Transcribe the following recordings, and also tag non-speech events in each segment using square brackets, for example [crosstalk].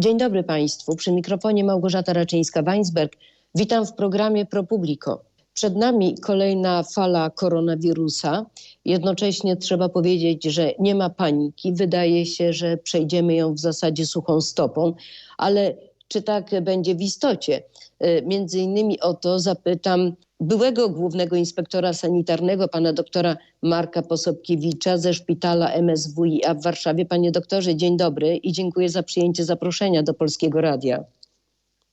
Dzień dobry Państwu. Przy mikrofonie Małgorzata Raczyńska-Weinsberg. Witam w programie Pro Publico. Przed nami kolejna fala koronawirusa. Jednocześnie trzeba powiedzieć, że nie ma paniki. Wydaje się, że przejdziemy ją w zasadzie suchą stopą, ale czy tak będzie w istocie? Y, między innymi o to zapytam byłego głównego inspektora sanitarnego, pana doktora Marka Posobkiewicza ze szpitala MSWiA w Warszawie. Panie doktorze, dzień dobry i dziękuję za przyjęcie zaproszenia do Polskiego Radia.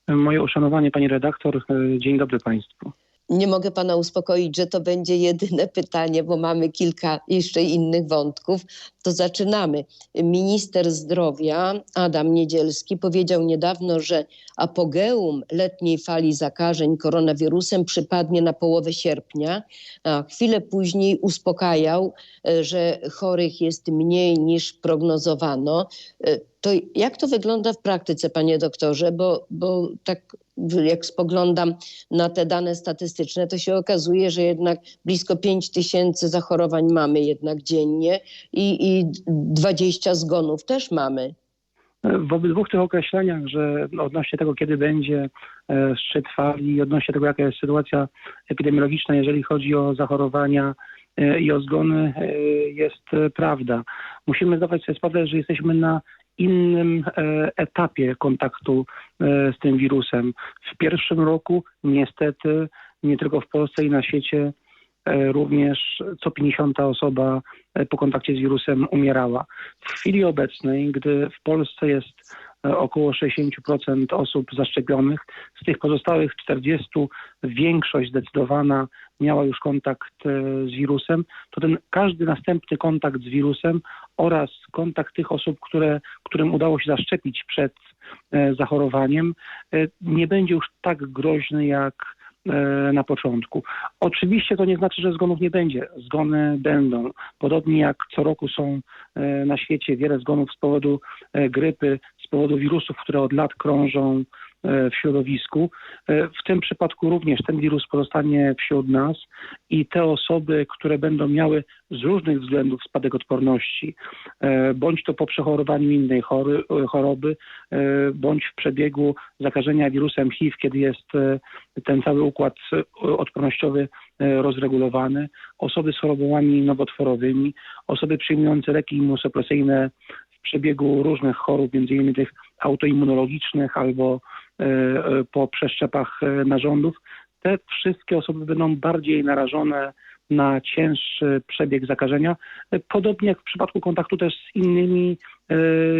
Moje uszanowanie, pani redaktor. Dzień dobry państwu. Nie mogę pana uspokoić, że to będzie jedyne [laughs] pytanie, bo mamy kilka jeszcze innych wątków. To zaczynamy. Minister zdrowia Adam Niedzielski powiedział niedawno, że apogeum letniej fali zakażeń koronawirusem przypadnie na połowę sierpnia. A chwilę później uspokajał, że chorych jest mniej niż prognozowano. To jak to wygląda w praktyce, panie doktorze? Bo, bo tak jak spoglądam na te dane statystyczne, to się okazuje, że jednak blisko 5 tysięcy zachorowań mamy jednak dziennie i, i 20 zgonów też mamy. W obydwu tych określeniach, że odnośnie tego, kiedy będzie e, szczyt fali i odnośnie tego, jaka jest sytuacja epidemiologiczna, jeżeli chodzi o zachorowania e, i o zgony, e, jest prawda. Musimy zdawać sobie sprawę, że jesteśmy na innym etapie kontaktu z tym wirusem. W pierwszym roku niestety nie tylko w Polsce i na świecie również co 50 osoba po kontakcie z wirusem umierała. W chwili obecnej, gdy w Polsce jest około 60% osób zaszczepionych, z tych pozostałych 40 większość zdecydowana miała już kontakt z wirusem, to ten każdy następny kontakt z wirusem oraz kontakt tych osób, które, którym udało się zaszczepić przed zachorowaniem, nie będzie już tak groźny jak na początku. Oczywiście to nie znaczy, że zgonów nie będzie. Zgony będą. Podobnie jak co roku są na świecie wiele zgonów z powodu grypy, z powodu wirusów, które od lat krążą w środowisku. W tym przypadku również ten wirus pozostanie wśród nas i te osoby, które będą miały z różnych względów spadek odporności, bądź to po przechorowaniu innej choroby, bądź w przebiegu zakażenia wirusem HIV, kiedy jest ten cały układ odpornościowy rozregulowany, osoby z chorobami nowotworowymi, osoby przyjmujące leki immunosupresyjne przebiegu różnych chorób, między innymi tych autoimmunologicznych albo po przeszczepach narządów, te wszystkie osoby będą bardziej narażone na cięższy przebieg zakażenia, podobnie jak w przypadku kontaktu też z innymi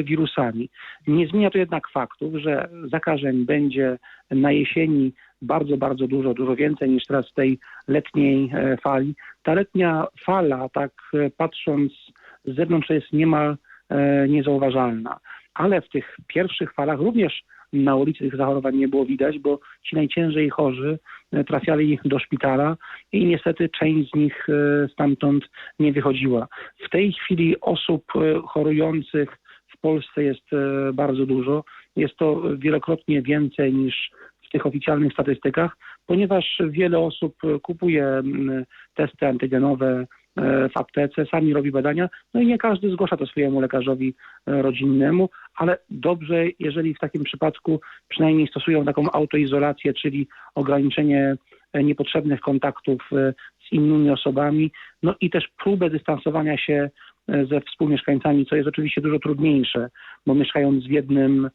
wirusami. Nie zmienia to jednak faktów, że zakażeń będzie na jesieni bardzo, bardzo dużo, dużo więcej niż teraz w tej letniej fali. Ta letnia fala, tak patrząc z zewnątrz, jest niemal niezauważalna. Ale w tych pierwszych falach również na ulicy tych zachorowań nie było widać, bo ci najciężej chorzy trafiali do szpitala i niestety część z nich stamtąd nie wychodziła. W tej chwili osób chorujących w Polsce jest bardzo dużo. Jest to wielokrotnie więcej niż w tych oficjalnych statystykach, ponieważ wiele osób kupuje testy antygenowe w aptece, sami robi badania, no i nie każdy zgłasza to swojemu lekarzowi rodzinnemu, ale dobrze, jeżeli w takim przypadku przynajmniej stosują taką autoizolację, czyli ograniczenie niepotrzebnych kontaktów z innymi osobami, no i też próbę dystansowania się ze współmieszkańcami, co jest oczywiście dużo trudniejsze, bo mieszkając w jednym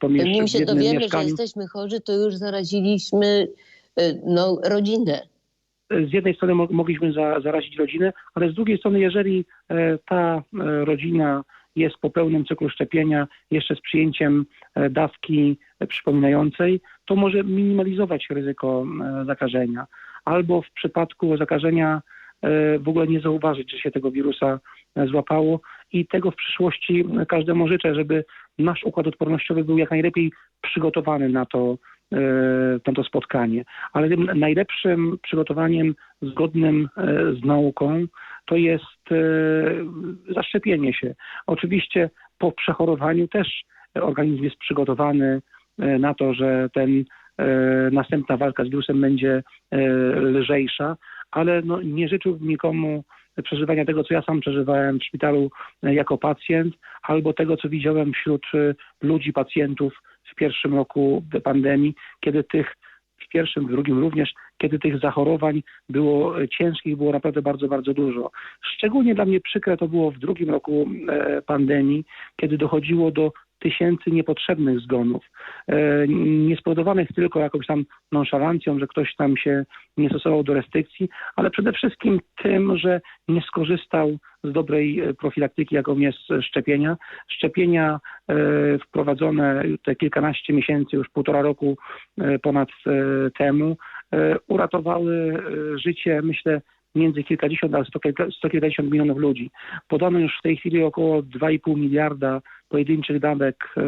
pomieszczeniu. Nim się dowiemy, że jesteśmy chorzy, to już zaraziliśmy no, rodzinę z jednej strony mogliśmy za, zarazić rodzinę, ale z drugiej strony, jeżeli ta rodzina jest po pełnym cyklu szczepienia, jeszcze z przyjęciem dawki przypominającej, to może minimalizować ryzyko zakażenia. Albo w przypadku zakażenia w ogóle nie zauważyć, że się tego wirusa złapało i tego w przyszłości każdemu życzę, żeby nasz układ odpornościowy był jak najlepiej przygotowany na to, na to spotkanie. Ale tym najlepszym przygotowaniem zgodnym z nauką to jest zaszczepienie się. Oczywiście po przechorowaniu też organizm jest przygotowany na to, że ten następna walka z wirusem będzie lżejsza, ale no, nie życzyłbym nikomu przeżywania tego, co ja sam przeżywałem w szpitalu e, jako pacjent, albo tego, co widziałem wśród e, ludzi, pacjentów w pierwszym roku pandemii, kiedy tych w pierwszym, w drugim również, kiedy tych zachorowań było e, ciężkich, było naprawdę bardzo, bardzo dużo. Szczególnie dla mnie przykre to było w drugim roku e, pandemii, kiedy dochodziło do tysięcy niepotrzebnych zgonów, e, nie spowodowanych tylko jakąś tam nonszalancją, że ktoś tam się nie stosował do restrykcji, ale przede wszystkim tym, że nie skorzystał z dobrej e, profilaktyki, jaką jest szczepienia. Szczepienia e, wprowadzone te kilkanaście miesięcy, już półtora roku ponad temu, uratowały życie, myślę, między kilkadziesiąt a sto kilka- sto kilkadziesiąt milionów ludzi. Podano już w tej chwili około 2,5 miliarda pojedynczych dawek e,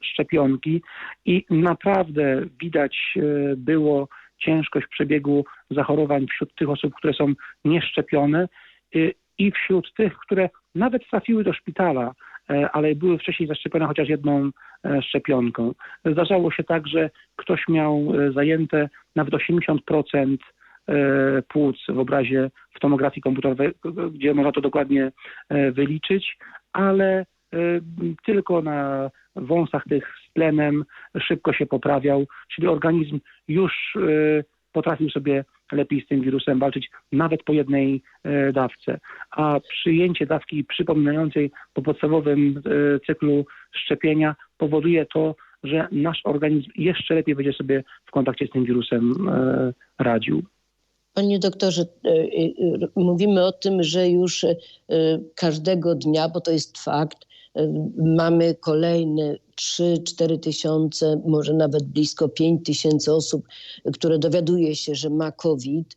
szczepionki i naprawdę widać e, było ciężkość przebiegu zachorowań wśród tych osób, które są nieszczepione e, i wśród tych, które nawet trafiły do szpitala, e, ale były wcześniej zaszczepione chociaż jedną e, szczepionką. Zdarzało się tak, że ktoś miał zajęte nawet 80% e, płuc w obrazie w tomografii komputerowej, gdzie można to dokładnie e, wyliczyć, ale e, tylko na wąsach tych z tlenem szybko się poprawiał, czyli organizm już e, potrafił sobie lepiej z tym wirusem walczyć nawet po jednej e, dawce. A przyjęcie dawki przypominającej po podstawowym e, cyklu szczepienia powoduje to, że nasz organizm jeszcze lepiej będzie sobie w kontakcie z tym wirusem e, radził. Panie doktorze, e, e, e, mówimy o tym, że już każdego dnia, bo to jest fakt, mamy kolejne 3-4 tysiące, może nawet blisko 5 tysięcy osób, które dowiaduje się, że ma COVID.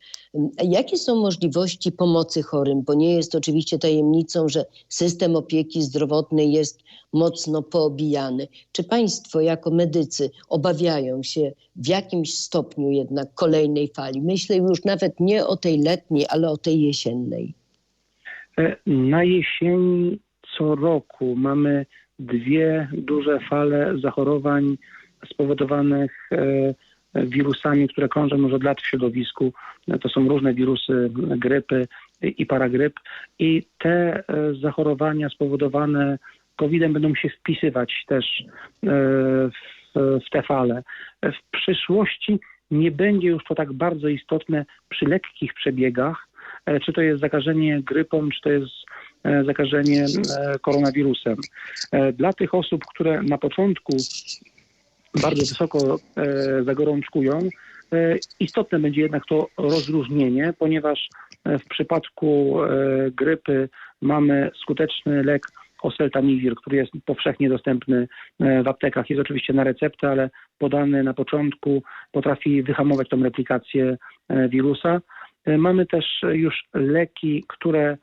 Jakie są możliwości pomocy chorym? Bo nie jest oczywiście tajemnicą, że system opieki zdrowotnej jest mocno poobijany. Czy Państwo jako medycy obawiają się w jakimś stopniu jednak kolejnej fali? Myślę już nawet nie o tej letniej, ale o tej jesiennej. E, Na jesieni co roku mamy dwie duże fale zachorowań spowodowanych e, wirusami, które krążą już od lat w środowisku. To są różne wirusy grypy i paragryp. I te e, zachorowania spowodowane COVID-em będą się wpisywać też e, w, w te fale. W przyszłości nie będzie już to tak bardzo istotne przy lekkich przebiegach, czy to jest zakażenie grypą, czy to jest zakażenie e, koronawirusem. E, Dla tych osób, które na początku bardzo wysoko e, zagorączkują, e, istotne będzie jednak to rozróżnienie, ponieważ e, w przypadku e, grypy mamy skuteczny lek oseltamivir, który jest powszechnie dostępny e, w aptekach. Jest oczywiście na receptę, ale podany na początku potrafi wyhamować tą replikację e, wirusa. E, Mamy też już leki, które e,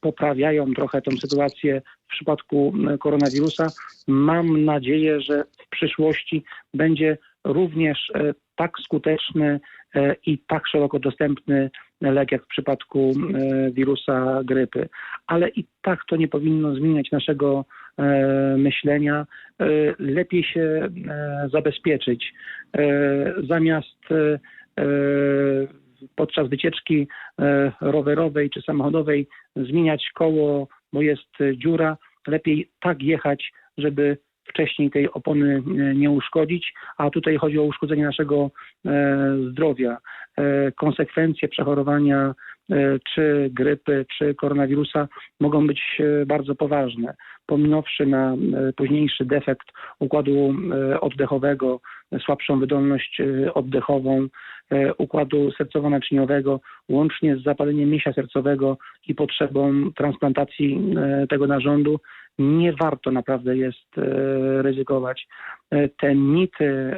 poprawiają trochę tą sytuację w przypadku e, koronawirusa. Mam nadzieję, że w przyszłości będzie również e, tak skuteczny e, i tak szeroko dostępny lek jak w przypadku e, wirusa grypy. Ale i tak to nie powinno zmieniać naszego e, myślenia. E, Lepiej się e, zabezpieczyć. E, Zamiast e, e, podczas wycieczki e, rowerowej czy samochodowej zmieniać koło, bo jest dziura, lepiej tak jechać, żeby wcześniej tej opony e, nie uszkodzić, a tutaj chodzi o uszkodzenie naszego e, zdrowia. Konsekwencje przechorowania czy grypy, czy koronawirusa mogą być bardzo poważne. Pominąwszy na e, późniejszy defekt układu e, oddechowego, słabszą wydolność e, oddechową, układu sercowo-naczyniowego, łącznie z zapaleniem mięśnia sercowego i potrzebą transplantacji tego narządu, nie warto naprawdę jest ryzykować. Te mity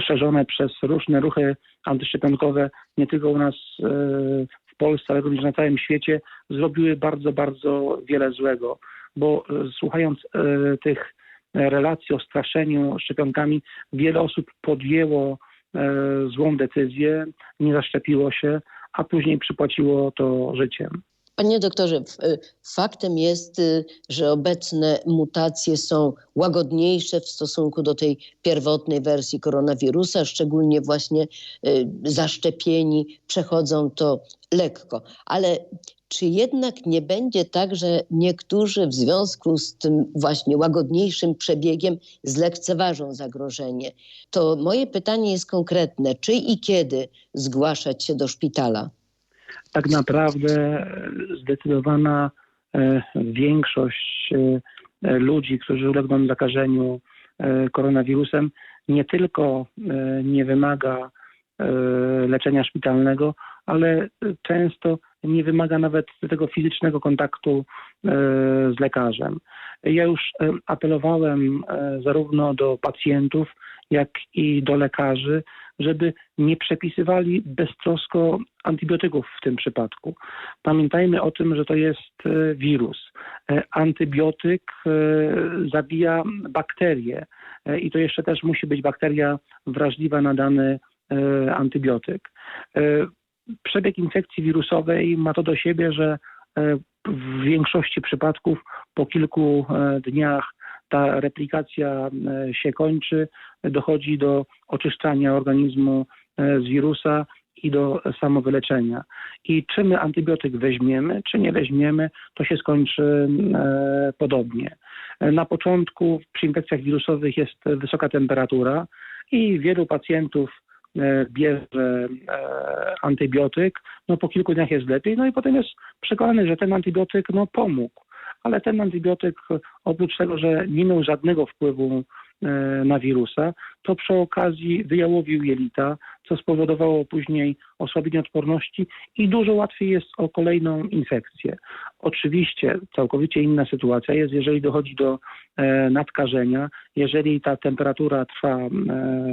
szerzone przez różne ruchy antyszczepionkowe, nie tylko u nas w Polsce, ale również na całym świecie, zrobiły bardzo, bardzo wiele złego, bo e, słuchając e, tych relacji o straszeniu szczepionkami, wiele osób podjęło e, złą decyzję, nie zaszczepiło się, a później przypłaciło to życiem. Panie doktorze, faktem jest, y, że obecne mutacje są łagodniejsze w stosunku do tej pierwotnej wersji koronawirusa, szczególnie właśnie y, zaszczepieni przechodzą to lekko. Ale czy jednak nie będzie tak, że niektórzy w związku z tym właśnie łagodniejszym przebiegiem zlekceważą zagrożenie? To moje pytanie jest konkretne. Czy i kiedy zgłaszać się do szpitala? tak naprawdę e, zdecydowana e, większość e, ludzi, którzy ulegną zakażeniu koronawirusem, nie tylko nie wymaga leczenia szpitalnego, ale często nie wymaga nawet tego fizycznego kontaktu e, z lekarzem. Ja już e, apelowałem e, zarówno do pacjentów, jak i do lekarzy, żeby nie przepisywali beztrosko antybiotyków w tym przypadku. Pamiętajmy o tym, że to jest wirus. Antybiotyk zabija bakterie i to jeszcze też musi być bakteria wrażliwa na dany antybiotyk. Przebieg infekcji wirusowej ma to do siebie, że e, w większości przypadków po kilku e, dniach ta replikacja e, się kończy, dochodzi do oczyszczania organizmu z wirusa i do samowyleczenia. I czy my antybiotyk weźmiemy, czy nie weźmiemy, to się skończy podobnie. Na początku przy infekcjach wirusowych jest wysoka temperatura i wielu pacjentów bierze e, antybiotyk, no po kilku dniach jest lepiej, no i potem jest przekonany, że ten antybiotyk no pomógł. Ale ten antybiotyk oprócz tego, że nie miał żadnego wpływu e, na wirusa, to przy okazji wyjałowił jelita, co spowodowało później osłabienie odporności i dużo łatwiej jest o kolejną infekcję. Oczywiście całkowicie inna sytuacja jest, jeżeli dochodzi do e, nadkażenia, jeżeli ta temperatura trwa e,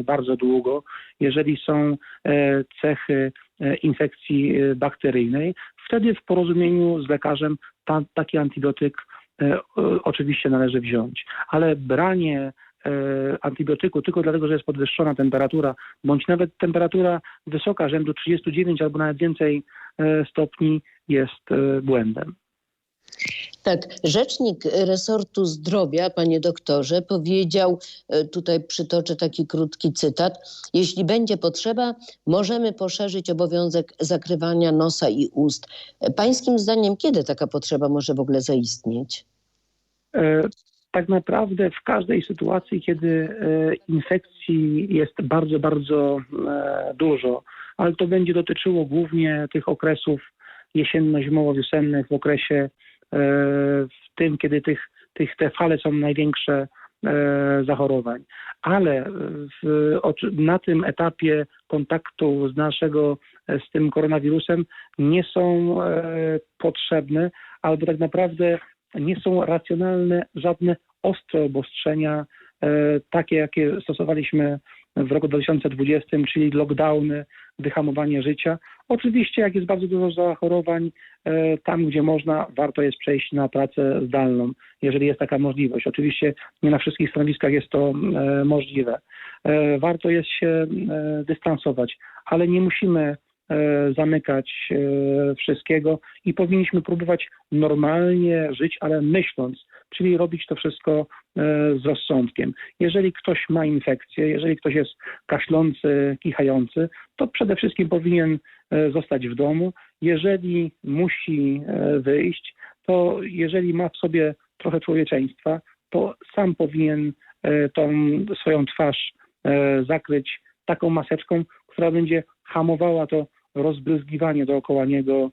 bardzo długo, jeżeli są e, cechy e, infekcji e, bakteryjnej, wtedy w porozumieniu z lekarzem ta, taki antybiotyk e, oczywiście należy wziąć. Ale branie e, antybiotyku tylko dlatego, że jest podwyższona temperatura, bądź nawet temperatura wysoka, rzędu 39 albo nawet więcej e, stopni jest e, błędem. Tak, rzecznik resortu zdrowia, panie doktorze, powiedział, e, tutaj przytoczę taki krótki cytat, jeśli będzie potrzeba, możemy poszerzyć obowiązek zakrywania nosa i ust. E, Pańskim zdaniem, kiedy taka potrzeba może w ogóle zaistnieć? Tak naprawdę w każdej sytuacji, kiedy e, infekcji jest bardzo, bardzo e, dużo, ale to będzie dotyczyło głównie tych okresów jesienno-zimowo-wiosennych, w okresie e, w tym, kiedy tych, tych, te fale są największe zachorowań. Ale w, na tym etapie kontaktu z naszego z tym koronawirusem nie są potrzebne, albo tak naprawdę nie są racjonalne żadne ostre obostrzenia, e, takie jakie stosowaliśmy w roku 2020, czyli lockdowny, wyhamowanie życia. Oczywiście, jak jest bardzo dużo zachorowań, e, tam gdzie można, warto jest przejść na pracę zdalną, jeżeli jest taka możliwość. Oczywiście nie na wszystkich stanowiskach jest to e, możliwe. Warto jest się dystansować, ale nie musimy zamykać wszystkiego i powinniśmy próbować normalnie żyć, ale myśląc, czyli robić to wszystko e, z rozsądkiem. Jeżeli ktoś ma infekcję, jeżeli ktoś jest kaszlący, kichający, to przede wszystkim powinien e, zostać w domu. Jeżeli musi e, wyjść, to jeżeli ma w sobie trochę człowieczeństwa, to sam powinien tą swoją twarz zakryć taką maseczką, która będzie hamowała to rozbryzgiwanie dookoła niego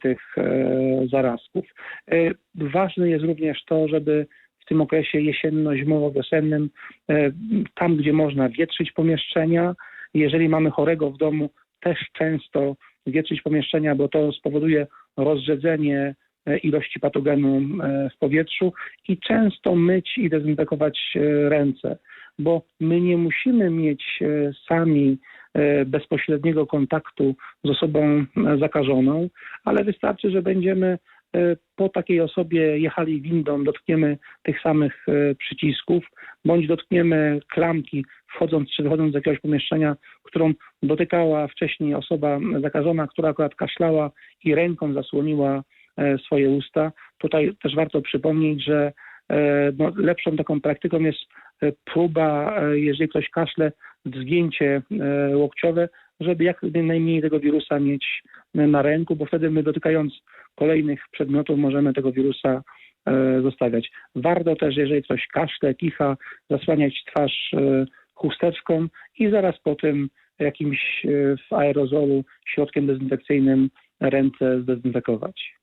tych e, zarazków. E, Ważne jest również to, żeby w tym okresie jesienno-zimowo-wiosennym, e, tam gdzie można wietrzyć pomieszczenia, jeżeli mamy chorego w domu, też często wietrzyć pomieszczenia, bo to spowoduje rozrzedzenie e, ilości patogenu e, w powietrzu i często myć i dezynfekować e, ręce, bo my nie musimy mieć e, sami e, bezpośredniego kontaktu z osobą e, zakażoną, ale wystarczy, że będziemy e, po takiej osobie jechali windą, dotkniemy tych samych e, przycisków, bądź dotkniemy klamki wchodząc czy wychodząc z jakiegoś pomieszczenia, którą dotykała wcześniej osoba zakażona, która akurat kaszlała i ręką zasłoniła e, swoje usta. Tutaj też warto przypomnieć, że e, no, lepszą taką praktyką jest e, próba, e, jeżeli ktoś kaszle, zgięcie e, łokciowe, żeby jak najmniej tego wirusa mieć na ręku, bo wtedy my dotykając kolejnych przedmiotów możemy tego wirusa e, zostawiać. Warto też, jeżeli ktoś kaszle, kicha, zasłaniać twarz e, chusteczką i zaraz po tym jakimś w aerozolu środkiem dezynfekcyjnym ręce zdezynfekować.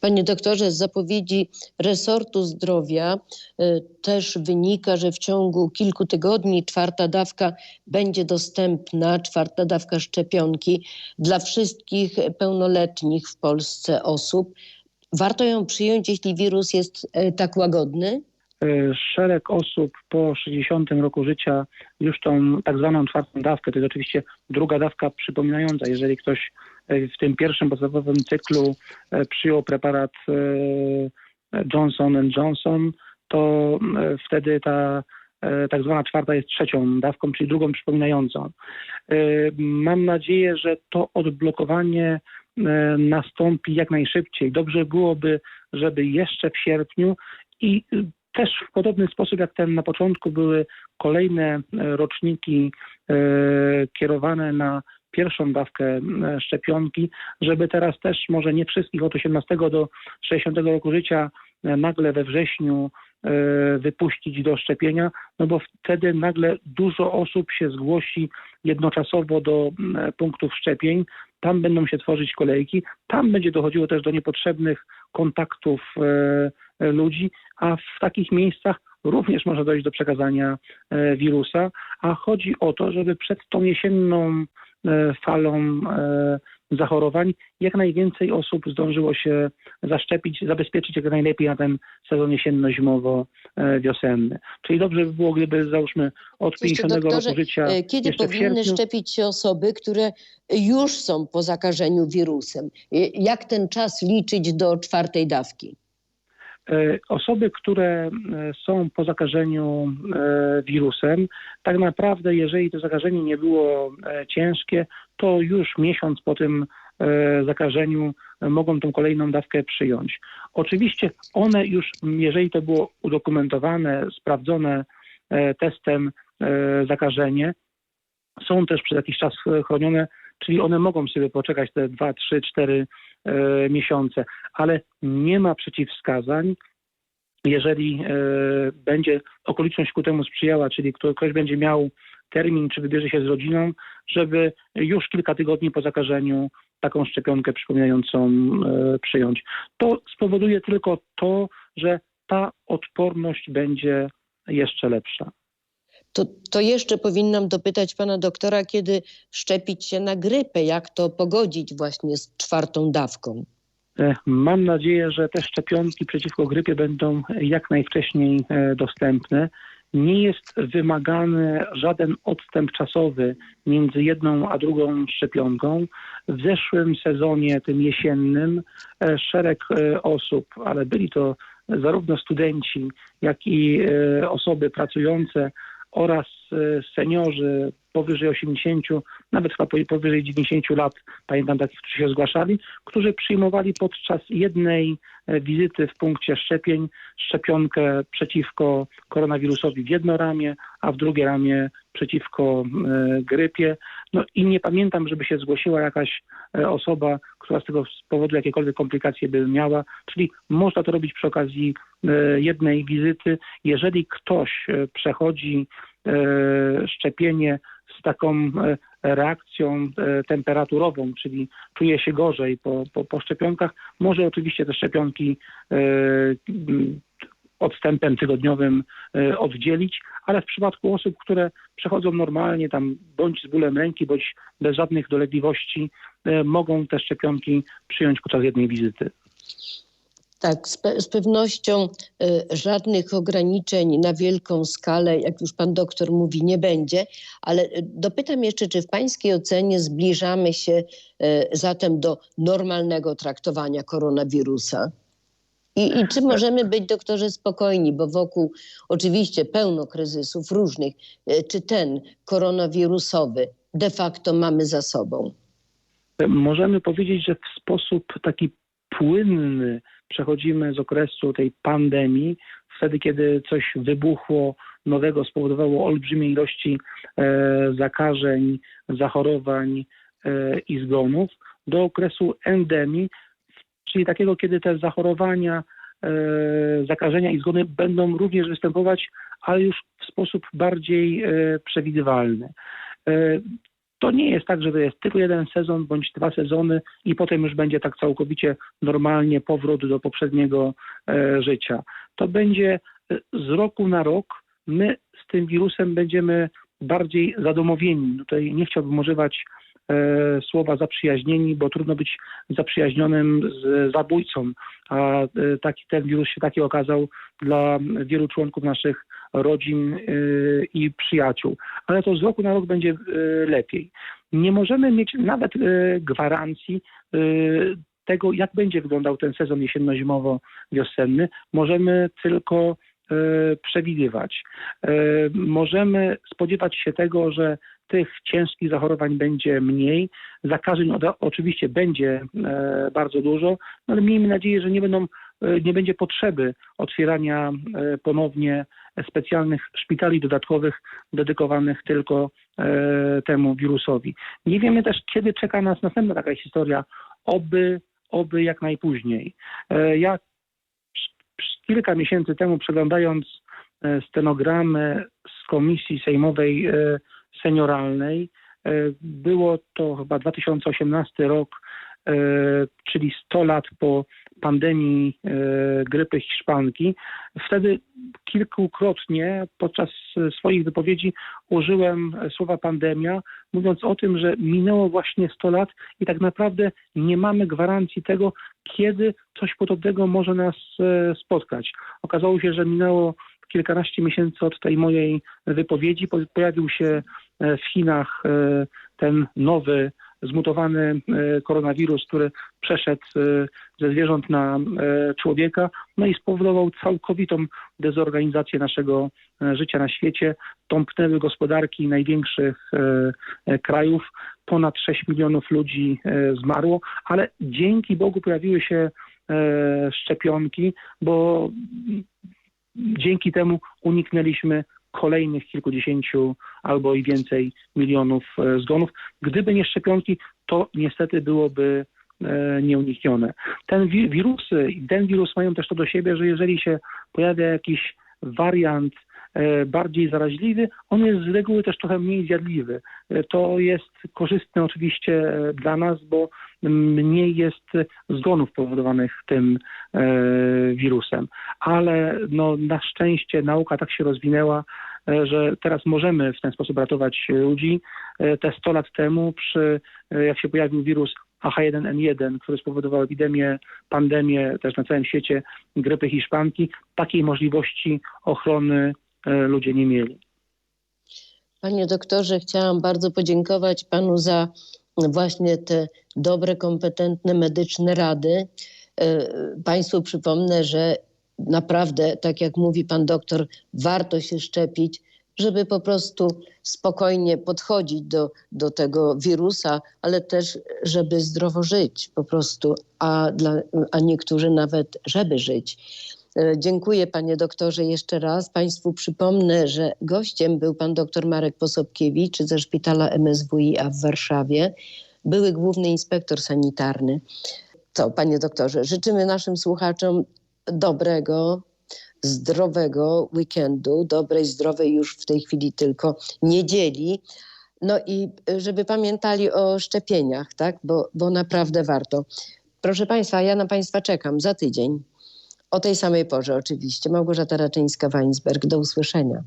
Panie doktorze, z zapowiedzi resortu zdrowia y, też wynika, że w ciągu kilku tygodni czwarta dawka będzie dostępna, czwarta dawka szczepionki dla wszystkich pełnoletnich w Polsce osób. Warto ją przyjąć, jeśli wirus jest e, tak łagodny? E, Szereg osób po 60 roku życia już tą tak zwaną czwartą dawkę, to jest oczywiście druga dawka przypominająca, jeżeli ktoś e, w tym pierwszym podstawowym cyklu e, przyjął preparat e, Johnson Johnson, to e, wtedy ta e, tak zwana czwarta jest trzecią dawką, czyli drugą przypominającą. E, Mam nadzieję, że to odblokowanie e, nastąpi jak najszybciej. Dobrze byłoby, żeby jeszcze w sierpniu i y, też w podobny sposób jak ten na początku były kolejne e, roczniki e, kierowane na pierwszą dawkę e, szczepionki, żeby teraz też może nie wszystkich od 18 do 60 roku życia e, nagle we wrześniu e, wypuścić do szczepienia, no bo wtedy nagle dużo osób się zgłosi jednoczasowo do punktów szczepień, tam będą się tworzyć kolejki, tam będzie dochodziło też do niepotrzebnych kontaktów ludzi, a w takich miejscach również może dojść do przekazania wirusa, a chodzi o to, żeby przed tą jesienną falą e, zachorowań jak najwięcej osób zdążyło się zaszczepić, zabezpieczyć jak najlepiej na ten sezon jesienno-zimowo-wiosenny. Czyli dobrze by było, gdyby załóżmy od Jeszcze, 50 doktorze, roku życia E, Kiedy powinny szczepić się osoby, które już są po zakażeniu wirusem? E, Jak ten czas liczyć do czwartej dawki? E, Osoby, które e, są po zakażeniu e, wirusem, tak naprawdę, jeżeli to zakażenie nie było ciężkie, to już miesiąc po tym zakażeniu mogą tą kolejną dawkę przyjąć. Oczywiście one już, jeżeli to było udokumentowane, sprawdzone testem zakażenie, są też przez jakiś czas chronione, czyli one mogą sobie poczekać te 2, 3, 4 e, miesiące, ale nie ma przeciwwskazań, jeżeli e, będzie okoliczność ku temu sprzyjała, czyli kto- ktoś będzie miał termin, czy wybierze się z rodziną, żeby już kilka tygodni po zakażeniu taką szczepionkę przypominającą e, przyjąć. To spowoduje tylko to, że ta odporność będzie jeszcze lepsza. To, to jeszcze powinnam dopytać pana doktora, kiedy szczepić się na grypę, jak to pogodzić właśnie z czwartą dawką? E, Mam nadzieję, że te szczepionki przeciwko grypie będą jak najwcześniej e, dostępne. Nie jest wymagany żaden odstęp czasowy między jedną a drugą szczepionką. W zeszłym sezonie, tym jesiennym, e, szereg osób, ale byli to zarówno studenci, jak i osoby pracujące oraz e, seniorzy powyżej 80, nawet chyba po- powyżej 90 lat, pamiętam takich, którzy się zgłaszali, którzy przyjmowali podczas jednej e, wizyty w punkcie szczepień szczepionkę przeciwko koronawirusowi w jedno ramię, a w drugie ramię przeciwko e, grypie. No i nie pamiętam, żeby się zgłosiła jakaś osoba, która z tego powodu jakiekolwiek komplikacje by miała, czyli można to robić przy okazji jednej wizyty. Jeżeli ktoś e, przechodzi e, szczepienie z taką e, reakcją e, temperaturową, czyli czuje się gorzej po, po, po szczepionkach, może oczywiście te szczepionki e, odstępem tygodniowym e, oddzielić, ale w przypadku osób, które przechodzą normalnie, tam bądź z bólem ręki, bądź bez żadnych dolegliwości, e, mogą te szczepionki przyjąć podczas jednej wizyty. Tak, z, pe- z pewnością y, żadnych ograniczeń na wielką skalę, jak już pan doktor mówi, nie będzie, ale y, dopytam jeszcze, czy w pańskiej ocenie zbliżamy się y, zatem do normalnego traktowania koronawirusa? I, I czy możemy być, doktorze, spokojni, bo wokół oczywiście pełno kryzysów różnych, czy ten koronawirusowy de facto mamy za sobą? Możemy powiedzieć, że w sposób taki płynny przechodzimy z okresu tej pandemii, wtedy kiedy coś wybuchło nowego, spowodowało olbrzymie ilości e, zakażeń, zachorowań e, i zgonów, do okresu endemii, czyli takiego, kiedy te zachorowania, e, zakażenia i zgony będą również występować, ale już w sposób bardziej przewidywalny. To nie jest tak, że to jest tylko jeden sezon bądź dwa sezony i potem już będzie tak całkowicie normalnie powrót do poprzedniego e, życia. To będzie e, z roku na rok. My z tym wirusem będziemy bardziej zadomowieni. Tutaj nie chciałbym używać e, słowa zaprzyjaźnieni, bo trudno być zaprzyjaźnionym z zabójcą, a taki ten wirus się taki okazał dla wielu członków naszych rodzin e, i przyjaciół. Ale to z roku na rok będzie e, lepiej. Nie możemy mieć nawet e, gwarancji tego, jak będzie wyglądał ten sezon jesienno-zimowo-wiosenny. Możemy tylko przewidywać. Możemy spodziewać się tego, że tych ciężkich zachorowań będzie mniej, zakażeń oczywiście będzie bardzo dużo, no ale miejmy nadzieję, że nie, będą, nie będzie potrzeby otwierania e, ponownie specjalnych szpitali dodatkowych dedykowanych tylko e, temu wirusowi. Nie wiemy też, kiedy czeka nas następna taka historia, oby, oby jak najpóźniej. E, Ja kilka miesięcy temu przeglądając e, stenogramy z komisji sejmowej e, senioralnej, e, było to chyba 2018 rok, e, czyli 100 lat po pandemii e, grypy hiszpanki. Wtedy kilkukrotnie podczas e, swoich wypowiedzi użyłem słowa pandemia, mówiąc o tym, że minęło właśnie 100 lat i tak naprawdę nie mamy gwarancji tego, kiedy coś podobnego może nas e, spotkać. Okazało się, że minęło kilkanaście miesięcy od tej mojej wypowiedzi. Po- Pojawił się w Chinach ten nowy, zmutowany e, koronawirus, który przeszedł e, ze zwierząt na e, człowieka, no i spowodował całkowitą dezorganizację naszego życia na świecie. Tąpnęły gospodarki największych krajów. Ponad 6 milionów ludzi zmarło, ale dzięki Bogu pojawiły się szczepionki, bo dzięki temu uniknęliśmy kolejnych kilkudziesięciu albo i więcej milionów e, zgonów. Gdyby nie szczepionki, to niestety byłoby e, nieuniknione. Ten wi- wirusy, ten wirus mają też to do siebie, że jeżeli się pojawia jakiś wariant bardziej zaraźliwy, on jest z reguły też trochę mniej zjadliwy. E, To jest korzystne oczywiście e, dla nas, bo mniej jest zgonów powodowanych tym e, wirusem. Ale no, na szczęście nauka tak się rozwinęła, e, że teraz możemy w ten sposób ratować ludzi. E, Te 100 lat temu, przy, e, jak się pojawił wirus H1N1, który spowodował epidemię, pandemię też na całym świecie grypy hiszpanki, takiej możliwości ochrony e, ludzie nie mieli. Panie doktorze, chciałam bardzo podziękować panu za właśnie te dobre, kompetentne medyczne rady. E, Państwu przypomnę, że naprawdę, tak jak mówi pan doktor, warto się szczepić, żeby po prostu spokojnie podchodzić do, do tego wirusa, ale też, żeby zdrowo żyć po prostu, a, dla, a niektórzy nawet, żeby żyć. E, Dziękuję panie doktorze jeszcze raz. Państwu przypomnę, że gościem był pan doktor Marek Posobkiewicz ze szpitala MSWiA w Warszawie, były główny inspektor sanitarny. Co, panie doktorze, życzymy naszym słuchaczom dobrego, zdrowego weekendu, dobrej, zdrowej już w tej chwili tylko niedzieli. No i y, żeby pamiętali o szczepieniach, tak? Bo, bo naprawdę warto. Proszę Państwa, ja na Państwa czekam za tydzień. O tej samej porze oczywiście. Małgorzata Raczyńska-Weinsberg. Do usłyszenia.